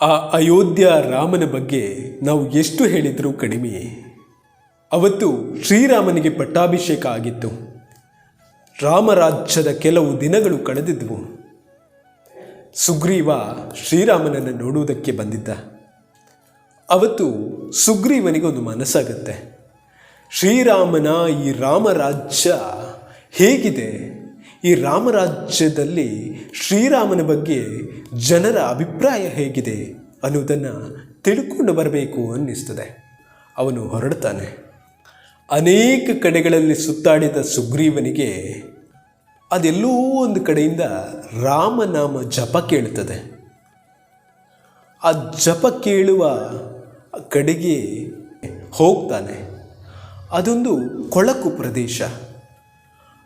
ಆ ಅಯೋಧ್ಯ ರಾಮನ ಬಗ್ಗೆ ನಾವು ಎಷ್ಟು ಹೇಳಿದರೂ ಕಡಿಮೆಯೇ ಅವತ್ತು ಶ್ರೀರಾಮನಿಗೆ ಪಟ್ಟಾಭಿಷೇಕ ಆಗಿತ್ತು. ರಾಮರಾಜ್ಯದ ಕೆಲವು ದಿನಗಳು ಕಳೆದಿದ್ವು. ಸುಗ್ರೀವ ಶ್ರೀರಾಮನನ್ನು ನೋಡುವುದಕ್ಕೆ ಬಂದಿದ್ದ. ಅವತ್ತು ಸುಗ್ರೀವನಿಗೊಂದು ಮನಸ್ಸಾಗುತ್ತೆ. ಶ್ರೀರಾಮನ ಈ ರಾಮರಾಜ್ಯ ಹೇಗಿದೆ? ಈ ರಾಮರಾಜ್ಯದಲ್ಲಿ ಶ್ರೀರಾಮನ ಬಗ್ಗೆ ಜನರ ಅಭಿಪ್ರಾಯ ಹೇಗಿದೆ ಅನ್ನೋದನ್ನು ತಿಳ್ಕೊಂಡು ಬರಬೇಕು ಅನ್ನಿಸ್ತದೆ. ಅವನು ಹೊರಡ್ತಾನೆ. ಅನೇಕ ಕಡೆಗಳಲ್ಲಿ ಸುತ್ತಾಡಿದ ಸುಗ್ರೀವನಿಗೆ ಅದೆಲ್ಲೋ ಒಂದು ಕಡೆಯಿಂದ ರಾಮನಾಮ ಜಪ ಕೇಳುತ್ತದೆ ಆ ಜಪ ಕೇಳುವ ಕಡೆಗೆ ಹೋಗ್ತಾನೆ. ಅದೊಂದು ಕೊಳಕು ಪ್ರದೇಶ.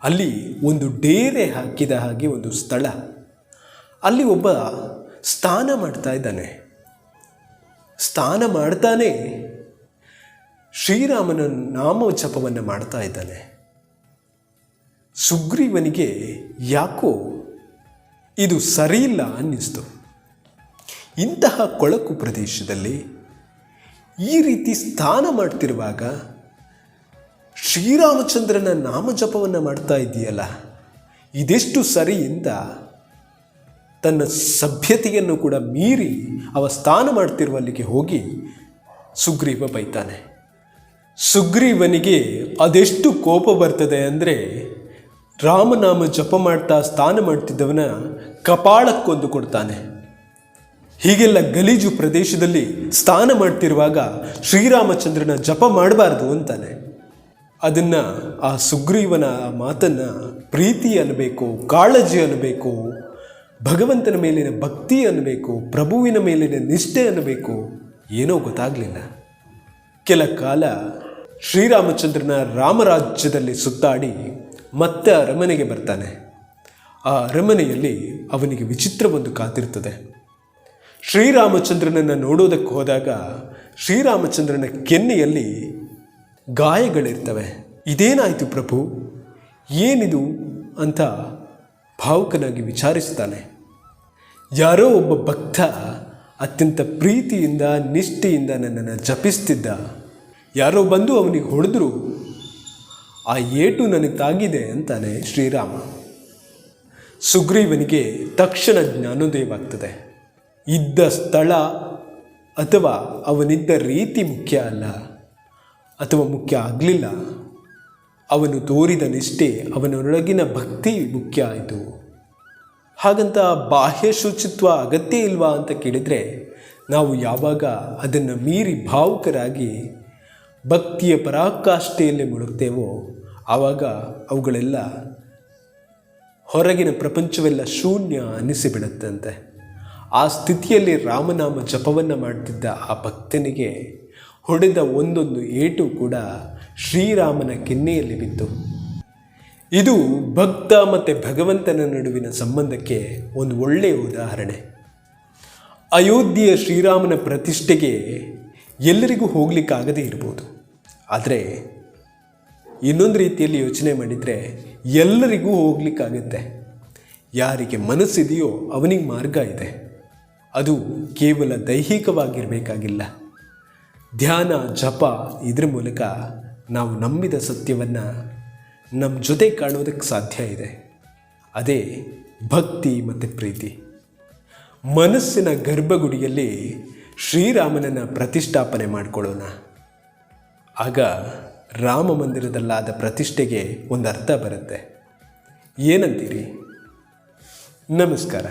ಅಲ್ಲಿ ಒಂದು ಡೇರೆ ಹಾಕಿದ ಹಾಗೆ ಒಂದು ಸ್ಥಳ. ಅಲ್ಲಿ ಒಬ್ಬ ಸ್ನಾನ ಮಾಡ್ತಾ ಇದ್ದಾನೆ. ಸ್ನಾನ ಮಾಡ್ತಾನೆ. ಶ್ರೀರಾಮನ ನಾಮ ಜಪವನ್ನು ಮಾಡ್ತಾ ಇದ್ದಾನೆ. ಸುಗ್ರೀವನಿಗೆ ಯಾಕೋ ಇದು ಸರಿಯಿಲ್ಲ ಅನ್ನಿಸ್ತು. ಇಂತಹ ಕೊಳಕು ಪ್ರದೇಶದಲ್ಲಿ ಈ ರೀತಿ ಸ್ನಾನ ಮಾಡ್ತಿರುವಾಗ ಶ್ರೀರಾಮಚಂದ್ರನ ನಾಮಜಪವನ್ನು ಮಾಡ್ತಾ ಇದೆಯಲ್ಲ ಇದೆಷ್ಟು ಸರಿಯಿಂದ ತನ್ನ ಸಭ್ಯತೆಯನ್ನು ಕೂಡ ಮೀರಿ ಅವ ಸ್ನಾನ ಮಾಡ್ತಿರುವಲ್ಲಿಗೆ ಹೋಗಿ ಸುಗ್ರೀವ ಬೈತಾನೆ. ಸುಗ್ರೀವನಿಗೆ ಅದೆಷ್ಟು ಕೋಪ ಬರ್ತದೆ ಅಂದರೆ ರಾಮನಾಮ ಜಪ ಮಾಡ್ತಾ ಸ್ನಾನ ಮಾಡ್ತಿದ್ದವನ ಕಪಾಳಕ್ಕೊಂದು ಕೊಡ್ತಾನೆ. ಹೀಗೆಲ್ಲ ಗಲೀಜು ಪ್ರದೇಶದಲ್ಲಿ ಸ್ನಾನ ಮಾಡ್ತಿರುವಾಗ ಶ್ರೀರಾಮಚಂದ್ರನ ಜಪ ಮಾಡಬಾರ್ದು ಅಂತಾನೆ. ಅದನ್ನು ಆ ಸುಗ್ರೀವನ ಮಾತನ್ನು ಪ್ರೀತಿ ಅನ್ನಬೇಕು, ಕಾಳಜಿ ಅನ್ನಬೇಕು, ಭಗವಂತನ ಮೇಲಿನ ಭಕ್ತಿ ಅನ್ನಬೇಕು, ಪ್ರಭುವಿನ ಮೇಲಿನ ನಿಷ್ಠೆ ಅನ್ನಬೇಕು, ಏನೋ ಗೊತ್ತಾಗಲಿಲ್ಲ. ಕೆಲ ಕಾಲ ಶ್ರೀರಾಮಚಂದ್ರನ ರಾಮರಾಜ್ಯದಲ್ಲಿ ಸುತ್ತಾಡಿ ಮತ್ತೆ ಅರಮನೆಗೆ ಬರ್ತಾನೆ. ಆ ಅರಮನೆಯಲ್ಲಿ ಅವನಿಗೆ ವಿಚಿತ್ರ ಒಂದು ಕಾತಿರ್ತದೆ. ಶ್ರೀರಾಮಚಂದ್ರನನ್ನು ನೋಡೋದಕ್ಕೆ ಹೋದಾಗ ಶ್ರೀರಾಮಚಂದ್ರನ ಕೆನ್ನೆಯಲ್ಲಿ ಗಾಯಗಳಿರ್ತವೆ. ಇದೇನಾಯಿತು ಪ್ರಭು? ಏನಿದು ಅಂತ ಭಾವುಕನಾಗಿ ವಿಚಾರಿಸ್ತಾನೆ ಯಾರೋ ಒಬ್ಬ ಭಕ್ತ ಅತ್ಯಂತ ಪ್ರೀತಿಯಿಂದ, ನಿಷ್ಠೆಯಿಂದ ನನ್ನನ್ನು ಜಪಿಸ್ತಿದ್ದ. ಯಾರೋ ಬಂದು ಅವನಿಗೆ ಹೊಡೆದ್ರು. ಆ ಏಟು ನನಗೆ ತಾಗಿದೆ ಅಂತಾನೆ ಶ್ರೀರಾಮ. ಸುಗ್ರೀವನಿಗೆ ತಕ್ಷಣ ಜ್ಞಾನೋದಯವಾಗ್ತದೆ. ಇದ್ದ ಸ್ಥಳ ಅಥವಾ ಅವನಿದ್ದ ರೀತಿ ಮುಖ್ಯ ಅಲ್ಲ. ಅಥವಾ ಮುಖ್ಯ ಆಗಲಿಲ್ಲ. ಅವನು ತೋರಿದ ನಿಷ್ಠೆ ಅವನೊಳಗಿನ ಭಕ್ತಿ ಮುಖ್ಯ ಆಯಿತು. ಹಾಗಂತ ಬಾಹ್ಯ ಶುಚಿತ್ವ ಅಗತ್ಯ ಇಲ್ವಾ ಅಂತ ಕೇಳಿದರೆ, ನಾವು ಯಾವಾಗ ಅದನ್ನು ಮೀರಿ ಭಾವುಕರಾಗಿ ಭಕ್ತಿಯ ಪರಾಕಾಷ್ಠೆಯಲ್ಲಿ ಮುಳುಗ್ತೇವೋ, ಆವಾಗ ಅವುಗಳೆಲ್ಲ ಹೊರಗಿನ ಪ್ರಪಂಚವೆಲ್ಲ ಶೂನ್ಯ ಅನ್ನಿಸಿಬಿಡುತ್ತಂತೆ ಆ ಸ್ಥಿತಿಯಲ್ಲಿ ರಾಮನಾಮ ಜಪವನ್ನು ಮಾಡ್ತಿದ್ದ ಆ ಭಕ್ತನಿಗೆ ಹೊಡೆದ ಒಂದೊಂದು ಏಟು ಕೂಡ ಶ್ರೀರಾಮನ ಕೆನ್ನೆಯಲ್ಲಿ ಬಿತ್ತು. ಇದು ಭಕ್ತ ಮತ್ತು ಭಗವಂತನ ನಡುವಿನ ಸಂಬಂಧಕ್ಕೆ ಒಂದು ಒಳ್ಳೆಯ ಉದಾಹರಣೆ. ಅಯೋಧ್ಯೆಯ ಶ್ರೀರಾಮನ ಪ್ರತಿಷ್ಠೆಗೆ ಎಲ್ಲರಿಗೂ ಹೋಗಲಿಕ್ಕಾಗದೇ ಇರ್ಬೋದು. ಆದರೆ ಇನ್ನೊಂದು ರೀತಿಯಲ್ಲಿ ಯೋಚನೆ ಮಾಡಿದರೆ ಎಲ್ಲರಿಗೂ ಹೋಗಲಿಕ್ಕಾಗತ್ತೆ. ಯಾರಿಗೆ ಮನಸ್ಸಿದೆಯೋ ಅವನಿಗೆ ಮಾರ್ಗ ಇದೆ. ಅದು ಕೇವಲ ದೈಹಿಕವಾಗಿರಬೇಕಾಗಿಲ್ಲ. ಧ್ಯಾನ, ಜಪ ಇದ್ರ ಮೂಲಕ ನಾವು ನಂಬಿದ ಸತ್ಯವನ್ನು ನಮ್ಮ ಜೊತೆ ಕಾಣೋದಕ್ಕೆ ಸಾಧ್ಯ ಇದೆ. ಅದೇ ಭಕ್ತಿ ಮತ್ತು ಪ್ರೀತಿ. ಮನಸ್ಸಿನ ಗರ್ಭಗುಡಿಯಲ್ಲಿ ಶ್ರೀರಾಮನನ್ನು ಪ್ರತಿಷ್ಠಾಪನೆ ಮಾಡಿಕೊಳ್ಳೋಣ. ಆಗ ರಾಮ ಮಂದಿರದಲ್ಲಾದ ಪ್ರತಿಷ್ಠೆಗೆ ಒಂದು ಅರ್ಥ ಬರುತ್ತೆ. ಏನಂತೀರಿ? ನಮಸ್ಕಾರ.